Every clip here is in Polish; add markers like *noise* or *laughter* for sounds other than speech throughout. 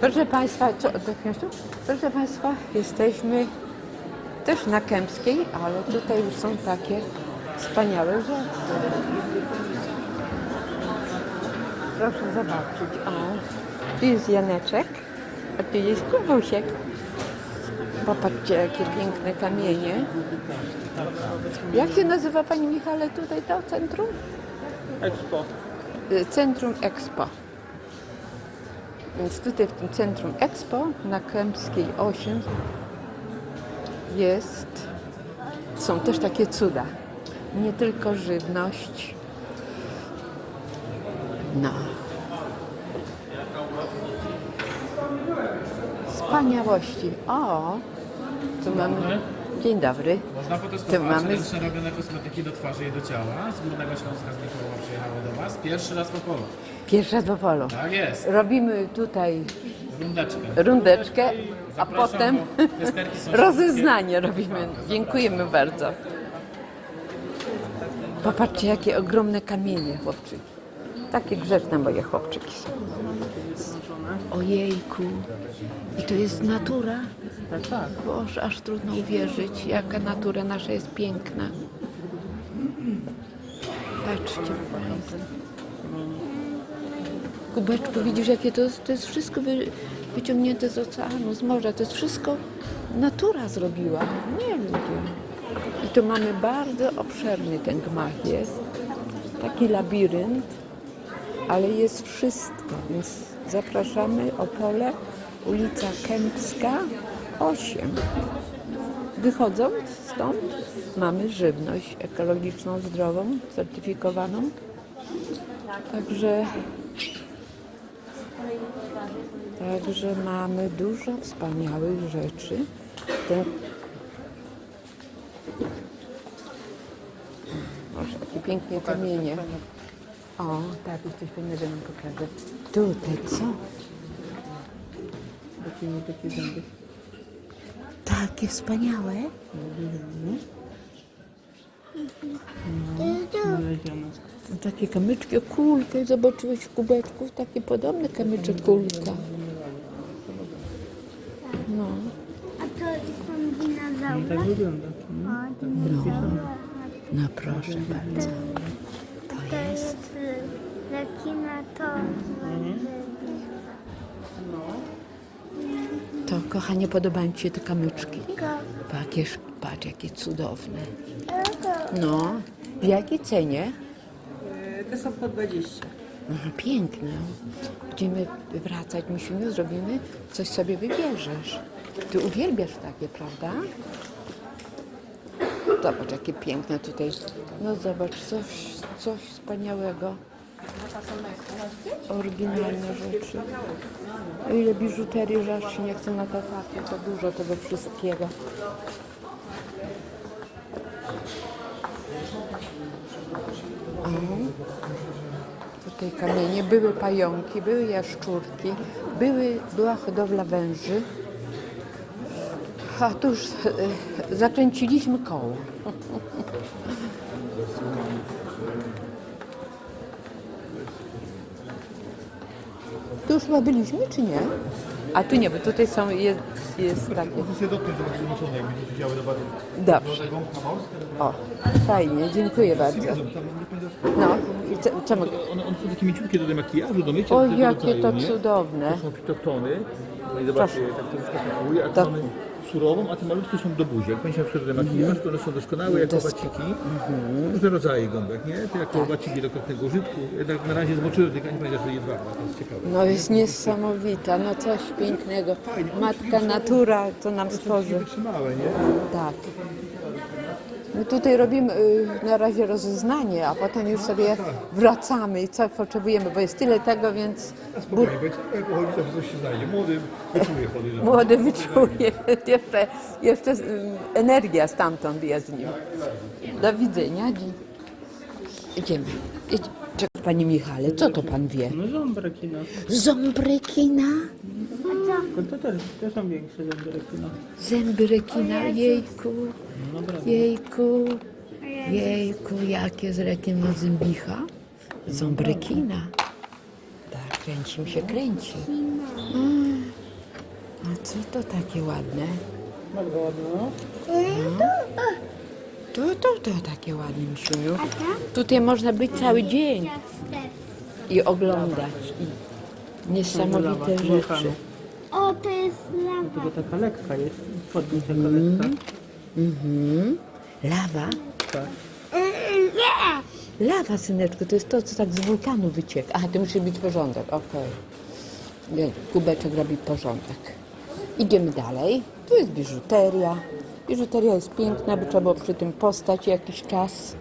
Proszę Państwa, co? Proszę Państwa, jesteśmy też na Kępskiej, ale tutaj już są takie wspaniałe rzeczy. Proszę zobaczyć. O, tu jest Janeczek, a tu jest Kubusiek. Popatrzcie, jakie piękne kamienie. Jak się nazywa Pani Michale tutaj to centrum? Expo. Y, Centrum Expo. Więc tutaj w tym Centrum Expo na Kępskiej 8 jest, są też takie cuda. Nie tylko żywność. No. Wspaniałości. O, tu mamy. Dzień dobry. Można potestować mamy- ręcznie robione kosmetyki do twarzy i do ciała. Z Górnego Śląska z Mikołowa przyjechały do Was. Pierwszy raz po polu. Pierwsza do polu. Tak jest. Robimy tutaj Rundeczkę. rundeczkę, a potem *laughs* rozeznanie robimy. Dziękujemy bardzo. Popatrzcie, jakie ogromne kamienie, chłopczyki. Takie grzeczne moje chłopczyki są. Ojejku. I to jest natura? Tak, tak. Boże, aż trudno uwierzyć, jaka natura nasza jest piękna. Patrzcie Państwo. Kubeczku, widzisz, jakie to jest, to jest wszystko wy, wyciągnięte z oceanu, z morza. To jest wszystko natura zrobiła, nie ludzie. I tu mamy bardzo obszerny ten gmach jest. Taki labirynt, ale jest wszystko, więc zapraszamy Opole, ulica Kępska 8. Wychodząc stąd mamy żywność ekologiczną, zdrową, certyfikowaną. Także, także mamy dużo wspaniałych rzeczy. Ten, Boże, jakie pięknie kamienie. O, tak, jest coś fajnego nam pokażę. Tutaj, co? Takie, takie zęby. Takie wspaniałe. Znalezione. Takie kamyczki, o kulkę, zobaczyłeś w kubeczku, taki podobny kamyczek kulka. No, A to są dinozaury? Tak wygląda. O, dinozaury. no proszę bardzo. To jest rekina, to To, kochanie, podobają Ci się te kamyczki? Patrz, patrz, jakie cudowne. No, w jakiej cenie? Te są po 20. Aha, piękne. Będziemy wracać, musimy, zrobimy, coś sobie wybierzesz. Ty uwielbiasz takie, prawda? Zobacz, jakie piękne tutaj. No zobacz, coś, coś wspaniałego. Oryginalne rzeczy. Ile biżuterii, się nie chce na to patrzeć, to dużo tego wszystkiego. O. Tutaj kamienie, były pająki, były jaszczurki, były, była hodowla węży. A tu już e, zakręciliśmy koło. *laughs* Tu już chyba byliśmy, czy nie? A tu nie, bo tutaj są, jest, jest takie. Muszę się dotknąć, to będzie zmuszone, jak będziecie chciały do bady. Dobrze. O, fajnie, dziękuję bardzo. No, i co, czemu? One, one są takie mięciutkie do makijażu, do mycia. O, do tego jakie to rodzaju, nie? cudowne. To są fitotony. No i zobaczcie, tak troszkę smakuje, a To- surową, a te malutkie są do buzi. Jak się na przykład do makijażu, to one są doskonałe jako Dos- baciki. Różne rodzaje gąbek, nie? To jako baciki wielokrotnego użytku. Jednak na razie zmoczyłem, tylko nie powiedział, że jedwabna, to jest ciekawe. No jest niesamowita, no coś pięknego. Matka natura to nam stworzy. Wytrzymałe, nie? Tak. My tutaj robimy y, na razie rozeznanie, a potem już sobie wracamy i co potrzebujemy, bo jest tyle tego, więc Spokojnie, bo jak pochodzi, to coś się znajdzie. Młody wyczuje podejrzewam. młody wyczuje. *laughs* Jeszcze, jeszcze y, energia stamtąd jest w nim. Do widzenia. Dzie- Idziemy. Czekaj, Panie Michale, co to Pan wie? No ząb rekina. Ząb rekina? No to też, te są większe zęby rekina. Zęby rekina, jejku, No jejku, jejku, jakie z rekin ma zębicha? Ząb rekina. Tak, kręci mi się, kręci. Mm. A co to takie ładne? Bardzo ładne, no. To, to, to takie ładne, misiuniu. Tutaj można być cały dzień i oglądać. I niesamowite rzeczy. O, to jest lawa. Tylko taka lekka jest. Podnieś jaka lekka. Mhm. Lawa? Tak. Nie! Lawa, syneczku, to jest to, co tak z wulkanu wycieka. Aha, to musi być porządek, okej. Nie, Kubeczek robi porządek. Idziemy dalej. Tu jest biżuteria. Biżuteria jest piękna, by trzeba było przy tym postać jakiś czas.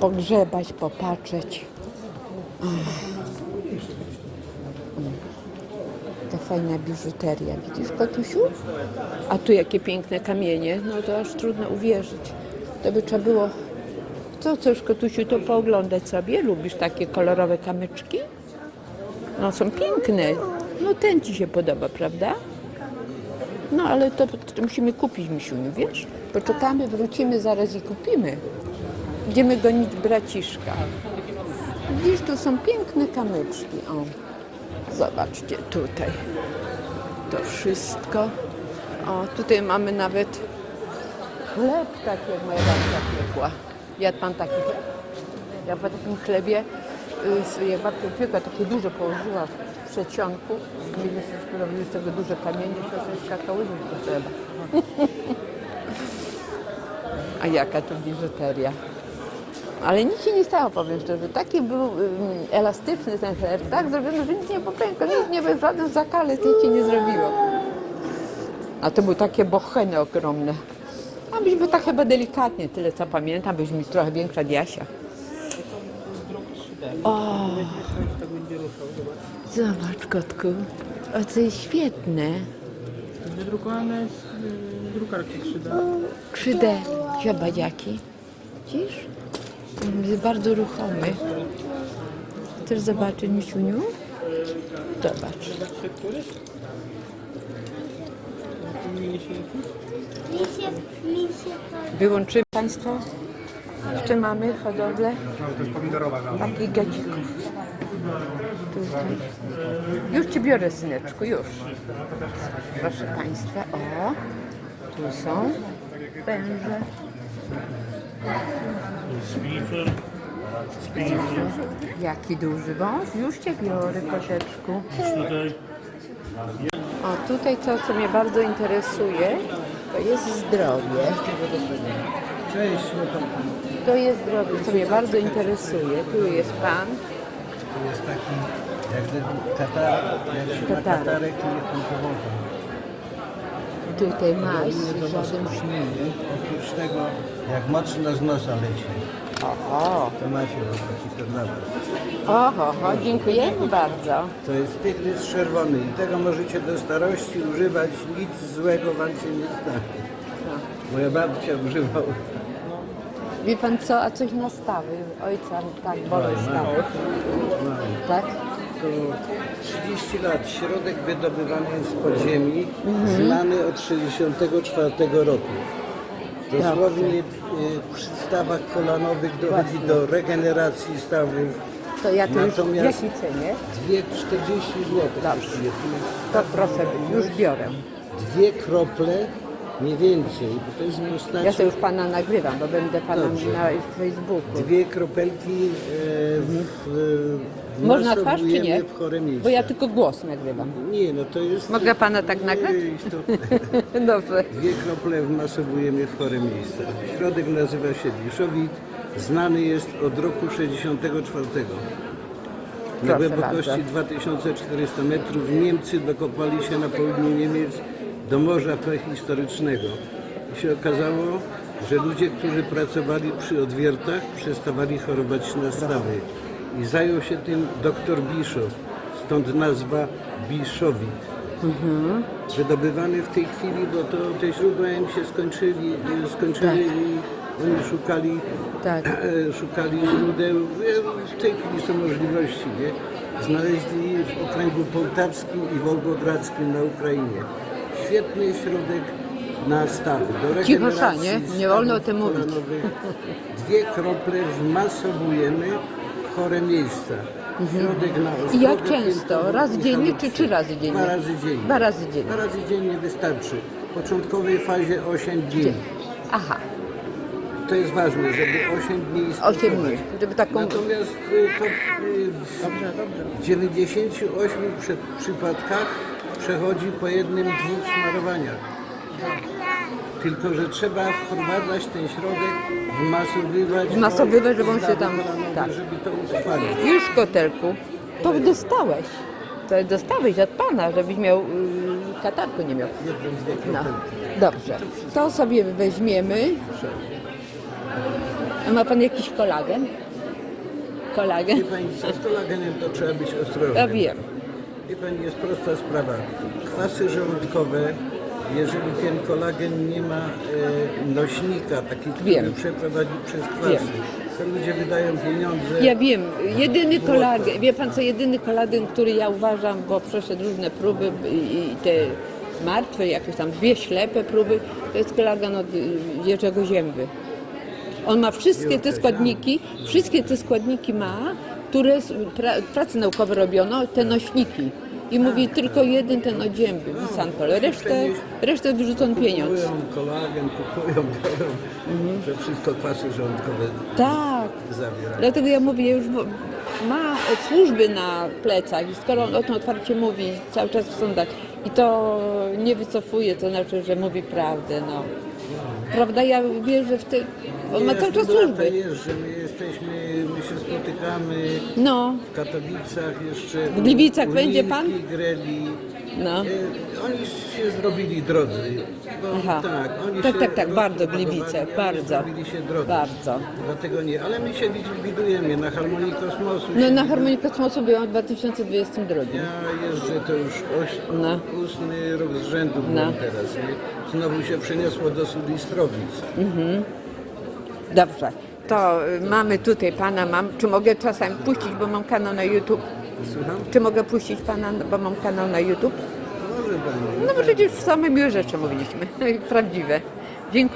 Pogrzebać, popatrzeć. Ach. Mm. Ta fajna biżuteria, widzisz, Kotusiu? A tu jakie piękne kamienie, no to aż trudno uwierzyć. To by trzeba było co, coś, Kotusiu, to pooglądać sobie? Lubisz takie kolorowe kamyczki? No, są piękne. No, ten ci się podoba, prawda? No, ale to, to musimy kupić, Misiuniu, wiesz? Poczekamy, wrócimy zaraz i kupimy. Idziemy gonić braciszka. Widzisz, tu są piękne kamyczki. O, zobaczcie tutaj. To wszystko. O, tutaj mamy nawet Chleb taki, jak moja babcia piekła. Jadł pan taki chleb? Ja po takim chlebie, y, jak babcia piekła, takie duże położyła w przedsionku. Mieliśmy z tego duże kamienie, to skakały do chleba. *laughs* A jaka to biżuteria. Ale nic się nie stało, powiem szczerze. Taki był ym, elastyczny ten chleb, tak zrobiony, że nic nie popękło, nic nie bez żaden zakalec, nic się nie zrobiło. A to były takie bocheny ogromne. A byśmy tak chyba delikatnie, tyle co pamiętam, byśmy trochę większa od Jasia. O, zobacz. kotku. O, to jest świetne. Wydrukowane z y, drukarki 3D. 3D. Dziabadziaki. Widzisz? Jest bardzo ruchomy. Chcesz zobaczyć, Misiuniu? Zobacz. Wyłączymy Państwo. Jeszcze mamy hodowlę takich gadzików. Tutaj. Już Ci biorę, syneczku, już. Proszę Państwa, o, tu są węże. Jaki duży wąż? Już Cię biorę, koteczku. O, tutaj to, co mnie bardzo interesuje, to jest zdrowie. Cześć, To jest zdrowie, co mnie bardzo interesuje. Tu jest Pan. To jest taki, jak gdyby katar, jak się ma Katarek. katarek i jest tam powożą. Tutaj maś żaden szmini. Jak mocno z nosa leci, Oho, to macie taki to dla was. oho, oho, dziękujemy bardzo. To jest tygrys czerwony i tego możecie do starości używać, nic złego wam się nie stanie. Moja babcia używała. Wie Pan co, a coś na stawy? Ojca tak bolą stawy. Tak? To 30 lat, środek wydobywany jest z podziemi, znany od 64 roku. Dosłownie y, przy stawach kolanowych dochodzi do regeneracji stawów. To ja to już w Natomiast- jakiej cenie? Dwie 40 zł. jest To proszę, już biorę. dwie krople, nie więcej, bo to jest Ja postaci. to już Pana nagrywam, bo będę Pana Dobrze. na Facebooku. Dwie kropelki e, w, w Można twarz czy nie? w chore. Bo ja tylko głos nagrywam. Nie, no to jest... Mogę Pana tak nagrać? istotne. *laughs* Dobrze. Dwie krople wmasowujemy w chore miejsca. Środek nazywa się Bliszowit. Znany jest od roku 64. Na Proszę głębokości bardzo. 2400 metrów Niemcy dokopali się na południu Niemiec do morza prehistorycznego. I się okazało, że ludzie, którzy pracowali przy odwiertach, przestawali chorować na stawy. I zajął się tym dr Bischow, stąd nazwa Biszowit. Wydobywany w tej chwili, bo to te źródła im się skończyli, e, skończyły i oni szukali Tak. e, szukali źródeł. E, W tej chwili są możliwości, nie? Znaleźli w okręgu połtawskim i wolgogradzkim na Ukrainie. Świetny środek na stawy. Do Cicho, Szanie, nie wolno o tym mówić. kolanowych. Dwie krople wmasowujemy w chore miejsca. środek na I jak często? Piętową Raz i dziennie czy trzy razy dziennie? Dwa razy dziennie. Dwa razy dziennie. Dwa razy dziennie wystarczy. W początkowej fazie 8 dni. Aha, To jest ważne, żeby 8 dni 8 stosować. dni, żeby taką... Natomiast y, to y, w 98 przy, przypadkach przechodzi po jednym, dwóch smarowaniach. Tylko, że trzeba wprowadzać ten środek, wmasowywać, Wmasowywać, żeby on się tam- tak. żeby to utrwalić. Już kotelku, to dostałeś. To dostałeś od pana, żebyś miał yy, katarku nie miał. No, dobrze. To sobie weźmiemy. A ma pan jakiś kolagen? Kolagen? Wie Pani, co z kolagenem to trzeba być ostrożnym. Ja wiem. Wie Pani, jest prosta sprawa. Kwasy żołądkowe, jeżeli ten kolagen nie ma e, nośnika, taki, który Wiem. przeprowadzi przez kwasy, Wiem. to ludzie wydają pieniądze. Ja wiem, jedyny kolagen, wie pan co, jedyny kolagen, który ja uważam, bo przeszedł różne próby i, i te martwe, jakieś tam dwie ślepe próby, to jest kolagen od y, Jerzego Zięby. On ma wszystkie te składniki, wszystkie te składniki ma, które pra, prace naukowe robiono, te nośniki. I mówi tylko jeden ten od zięby, Visantol. Resztę, resztę wyrzucony pieniądz. Kupują kolagen, kupują, biorą, że wszystko kwasy żołądkowe Tak. zawiera. Dlatego ja mówię, już ma służby na plecach i skoro on o tym otwarcie mówi cały czas w sądach i to nie wycofuje, to znaczy, że mówi prawdę, no. Prawda, ja wierzę w te... On ma cały czas służby. jeżdżę, my jesteśmy, my się spotykamy No, w Katowicach jeszcze. W Gliwicach będzie pan? Greli. No. E, Oni się zrobili drodzy. Bo, Aha. Tak, oni Tak, się tak, tak, bardzo Gliwice, bardzo. Zrobili się drodzy. Bardzo. Dlatego nie, ale my się widz- widujemy na Harmonii Kosmosu. No na Harmonii Kosmosu byłam w 2022. Ja jeżdżę to już oś, No. ósmy rok z rzędu No. byłem teraz. Nie? Znowu się przeniosło do Sulistrowic. Dobrze. To y, mamy tutaj pana, mam. Czy mogę czasami puścić, bo mam kanał na YouTube? Słucham? Czy mogę puścić pana, bo mam kanał na YouTube? Może pani. No bo przecież same miłe rzeczy mówiliśmy, *laughs* prawdziwe. Dziękuję.